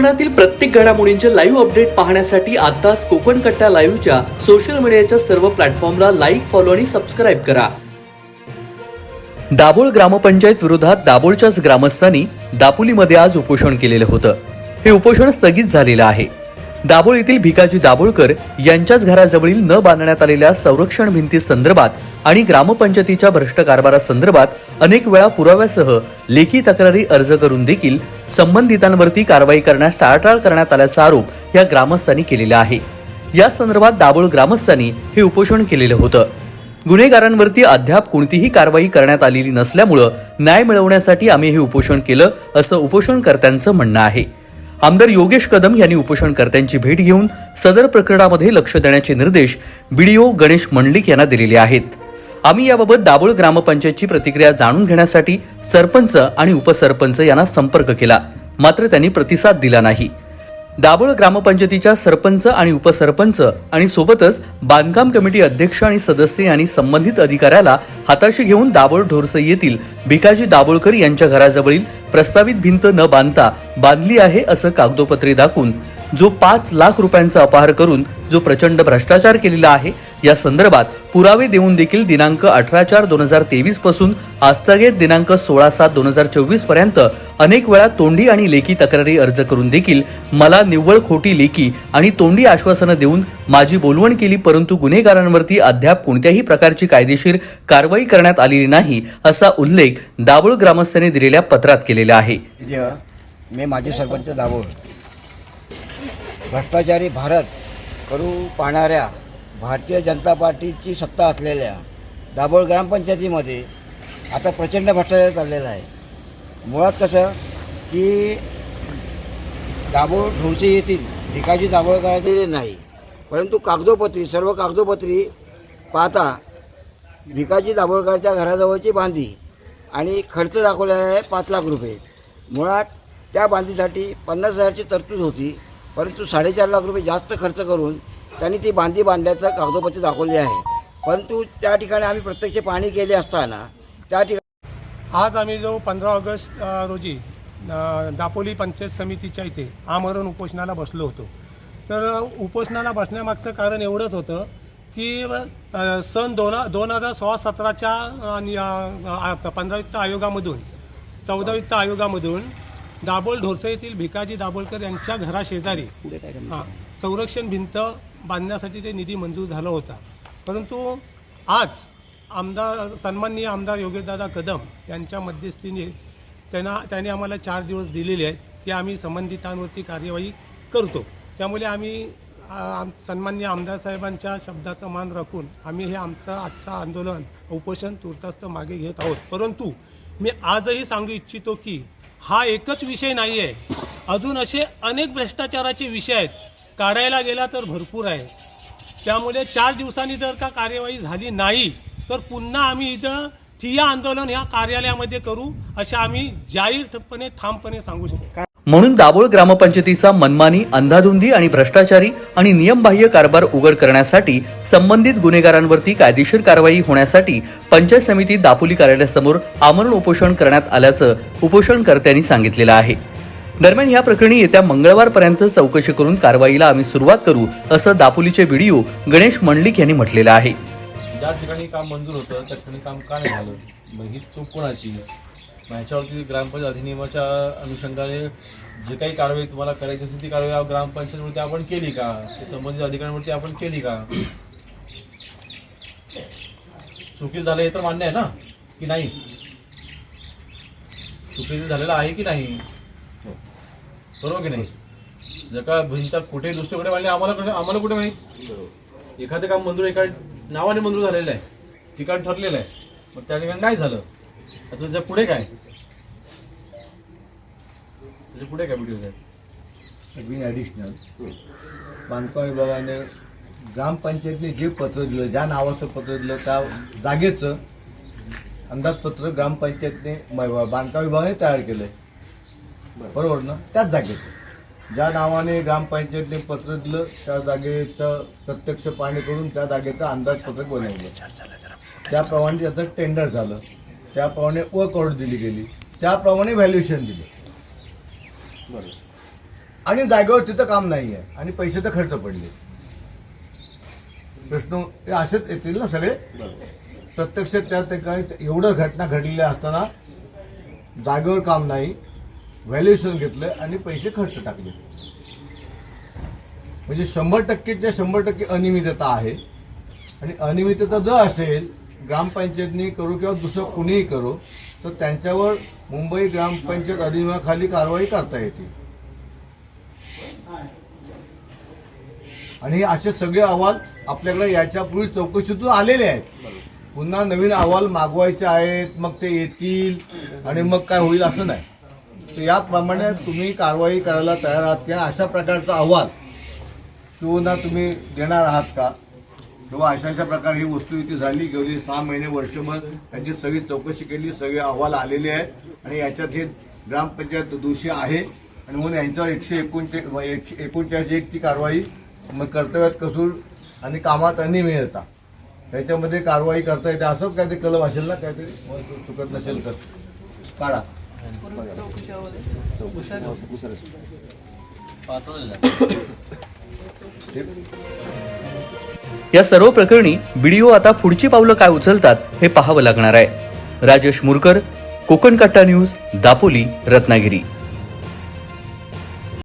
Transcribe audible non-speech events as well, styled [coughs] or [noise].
कोकणातील प्रत्येक घडामोडींचे लाईव्ह अपडेट पाहण्यासाठी आताच कोकण कट्टा लाईव्हच्या सोशल मीडियाच्या सर्व प्लॅटफॉर्मला लाईक फॉलो आणि सबस्क्राईब करा. दाभोळ ग्रामपंचायत विरोधात दाभोळच्याच ग्रामस्थांनी दापोलीमध्ये आज उपोषण केलेलं होतं. हे उपोषण स्थगित झालेलं आहे. दाभोळ येथील भिकाजी दाभोळकर यांच्याच घराजवळील न बांधण्यात आलेल्या संरक्षण भिंती संदर्भात आणि ग्रामपंचायतीच्या भ्रष्ट कारभारासंदर्भात अनेक वेळा पुराव्यासह लेखी तक्रारी अर्ज करून देखील संबंधितांवरती कारवाई करण्यास टाळाटाळ करण्यात आल्याचा आरोप या ग्रामस्थांनी केलेला आहे. या संदर्भात दाभोळ ग्रामस्थांनी हे उपोषण केलेलं होतं. गुन्हेगारांवरती अद्याप कोणतीही कारवाई करण्यात आलेली नसल्यामुळं न्याय मिळवण्यासाठी आम्ही हे उपोषण केलं असं उपोषणकर्त्यांचं म्हणणं आहे. आमदार योगेश कदम यांनी उपोषणकर्त्यांची भेट घेऊन सदर प्रकरणामध्ये लक्ष देण्याचे निर्देश बीडीओ गणेश मंडलिक यांना दिलेले आहेत. आम्ही याबाबत दाभोळ ग्रामपंचायतची प्रतिक्रिया जाणून घेण्यासाठी सरपंच आणि उपसरपंच यांना संपर्क केला. मात्र त्यांनी प्रतिसाद दिला नाही. दाभोळ ग्रामपंचायतीच्या सरपंच आणि उपसरपंच आणि सोबतच बांधकाम कमिटी अध्यक्ष आणि सदस्य यांनी संबंधित अधिकाऱ्याला हाताशी घेऊन दाभोळ ढोरसई येथील भिकाजी दाभोळकर यांच्या घराजवळील प्रस्तावित भिंत न बांधता बांधली आहे असं कागदोपत्री दाखवून जो पाच लाख रुपयांचा अपहार करून जो प्रचंड भ्रष्टाचार केलेला आहे या संदर्भात पुरावे देऊन देखील दिनांक अठरा चार दोन हजार तेवीसपासून आस्थगित दिनांक सोळा सात दोन हजार चोवीसपर्यंत अनेक वेळा तोंडी आणि लेखी तक्रारी अर्ज करून देखील मला निव्वळ खोटी लेखी आणि तोंडी आश्वासनं देऊन माझी बोलवण केली परंतु गुन्हेगारांवरती अद्याप कोणत्याही प्रकारची कायदेशीर कारवाई करण्यात आलेली नाही असा उल्लेख दाभोळ ग्रामस्थांनी दिलेल्या पत्रात केलेला आहे. मी माजी सरपंच दाभोळ. भ्रष्टाचारी भारत करू पाहणाऱ्या भारतीय जनता पार्टीची सत्ता असलेल्या दाभोळ ग्रामपंचायतीमध्ये आता प्रचंड भ्रष्टाचार चाललेला आहे. मुळात कसं की दाभोळ ढोसे येथील भिकाजी दाभोळकरांचे नाही परंतु कागदोपत्री सर्व कागदोपत्री पाहता भिकाजी दाभोळकरच्या घराजवळची बांधी आणि खर्च दाखवलेला आहे पाच लाख रुपये. मुळात त्या बांधीसाठी पन्नास हजारची तरतूद होती परंतु साडेचार लाख रुपये जास्त खर्च करून त्यांनी ती बांधी बांधल्याचं कागदोपत्री दाखवले आहे. परंतु त्या ठिकाणी आम्ही प्रत्यक्ष पाहणी केली असताना त्या ठिकाणी आज आम्ही जो पंधरा ऑगस्ट रोजी दापोली पंचायत समितीच्या इथे आमरण उपोषणाला बसलो होतो. तर उपोषणाला बसण्यामागचं कारण एवढंच होतं की सन दोन दोन हजार सोळा सतराच्या आणि पंधरा वित्त आयोगामधून चौदा वित्त आयोगामधून दाभोळ ढोरसे येथील भिकाजी दाभोळकर यांच्या घराशेजारी हां संरक्षण भिंत बांधण्यासाठी ते निधी मंजूर झाला होता. परंतु आज आमदार सन्माननीय आमदार योगेशदादा कदम यांच्या मध्यस्थीने त्यांना त्यांनी आम्हाला चार दिवस दिलेले आहेत. की आम्ही संबंधितांवरती कार्यवाही करतो. त्यामुळे आम्ही आम- सन्माननीय आमदार साहेबांच्या शब्दाचा मान राखून आम्ही हे आमचं आजचं आंदोलन उपोषण तूर्तास्त मागे घेत आहोत. परंतु मी आजही सांगू इच्छितो की हा एकच विषय नाही आहे अजून असे अनेक भ्रष्टाचाराचे विषय आहेत. काढायला गेला तर भरपूर आहे. त्यामुळे चार दिवसांनी जर का कार्यवाही झाली नाही तर पुन्हा आम्ही इथं ठिया आंदोलन ह्या कार्यालयामध्ये करू असे आम्ही जाहीरपणे ठामपणे सांगू शकतो. म्हणून दाभोळ ग्रामपंचायतीचा मनमानी अंधाधुंदी आणि भ्रष्टाचारी आणि नियमबाह्य कारभार उघड करण्यासाठी संबंधित गुन्हेगारांवरती कायदेशीर कारवाई होण्यासाठी पंचायत समिती दापोली कार्यालयासमोर आमरण उपोषण करण्यात आल्याचं उपोषणकर्त्यांनी सांगितलेलं आहे. दरम्यान या प्रकरणी येत्या मंगळवारपर्यंत चौकशी करून कारवाईला आम्ही सुरुवात करू असं दापोलीचे व्हिडिओ गणेश मंडलिक यांनी म्हटलेलं आहे. ज्या ठिकाणी काम मंजूर होतं त्या ठिकाणी काम का नाही झालं? मग ही चूक कोणाची? ह्याच्यावरती ग्रामपंचायत अधिनियमाच्या अनुषंगाने जे काही कारवाई तुम्हाला करायची असेल ती कारवाई ग्रामपंचायतवरती आपण केली का? ते संबंधित अधिकाऱ्यांवरती आपण केली का? चुकी झालं हे तर मान्य आहे ना? की नाही? चुकीचं झालेलं आहे की नाही? बरोबर की नाही? जर का भिंत कुठे दुसरीकडे मांडली आम्हाला कुठे आम्हाला कुठे माहीत? एखादं काम मंजूर एका नावाने मंजूर झालेलं आहे ठिकाण ठरलेलं आहे मग त्या ठिकाणी काय झालं. आता त्याच्या पुढे काय? त्याच्या पुढे काय व्हिडिओ आहे बिन ॲडिशनल बांधकाम विभागाने ग्रामपंचायतने जे पत्र दिलं ज्या नावाचं पत्र दिलं त्या जागेचं अंदाजपत्र ग्रामपंचायतने बांधकाम विभागाने तयार केलंय. बरोबर ना? त्याच जागेचं. ज्या नावाने ग्रामपंचायतने पत्र दिलं त्या जागेचं प्रत्यक्ष पाहणी करून त्या जागेचं अंदाजपत्रक बनवलं. त्याप्रमाणे त्याचं टेंडर झालं. त्याप्रमाणे वर्क ऑर्डर दिली गेली. त्याप्रमाणे व्हॅल्युएशन दिलं. आणि जागेवर तिथं काम नाही आहे आणि पैसे तर खर्च पडले. प्रश्न असेच येतील ना सगळे? प्रत्यक्ष त्या ठिकाणी एवढं घटना घडलेल्या असताना जागेवर काम नाही. व्हॅल्युएशन घेतलं आणि पैसे खर्च टाकले. म्हणजे शंभर टक्केच्या शंभर टक्के अनियमितता आहे. आणि अनियमितता जर असेल ग्रामपंचायतनी करू किंवा दुसरं कुणीही करू तर त्यांच्यावर मुंबई ग्रामपंचायत अधिनियमाखाली कारवाई करता येते. आणि हे असे सगळे अहवाल आपल्याकडे याच्यापूर्वी चौकशीतून आलेले आहेत. पुन्हा नवीन अहवाल मागवायचे आहेत मग ते येतील आणि मग काय होईल असं नाही. तर याप्रमाणे तुम्ही कारवाई करायला तयार आहात किंवा अशा प्रकारचा अहवाल शिवना तुम्ही देणार आहात का? किंवा अशा अशा प्रकारे ही वस्तू इथे झाली गेली सहा महिने वर्षभर त्यांची सगळी चौकशी केली सगळे अहवाल आलेले आहेत आणि याच्यात हे ग्रामपंचायत दोषी आहे. आणि म्हणून यांच्यावर एकशे एकोणचाळीस एकोणचाळीस एकची कारवाई मग कर्तव्यात कसूर आणि कामात अनियमितता त्याच्यामध्ये कारवाई करता येते. असंच काहीतरी कलम असेल ना काहीतरी? चुकत नसेल तर. काढा. [coughs] या सर्व प्रकरणी बीडीओ आता पुढची पावलं काय उचलतात हे पाहावं लागणार आहे. राजेश मुरकर कोकण कट्टा न्यूज दापोली रत्नागिरी.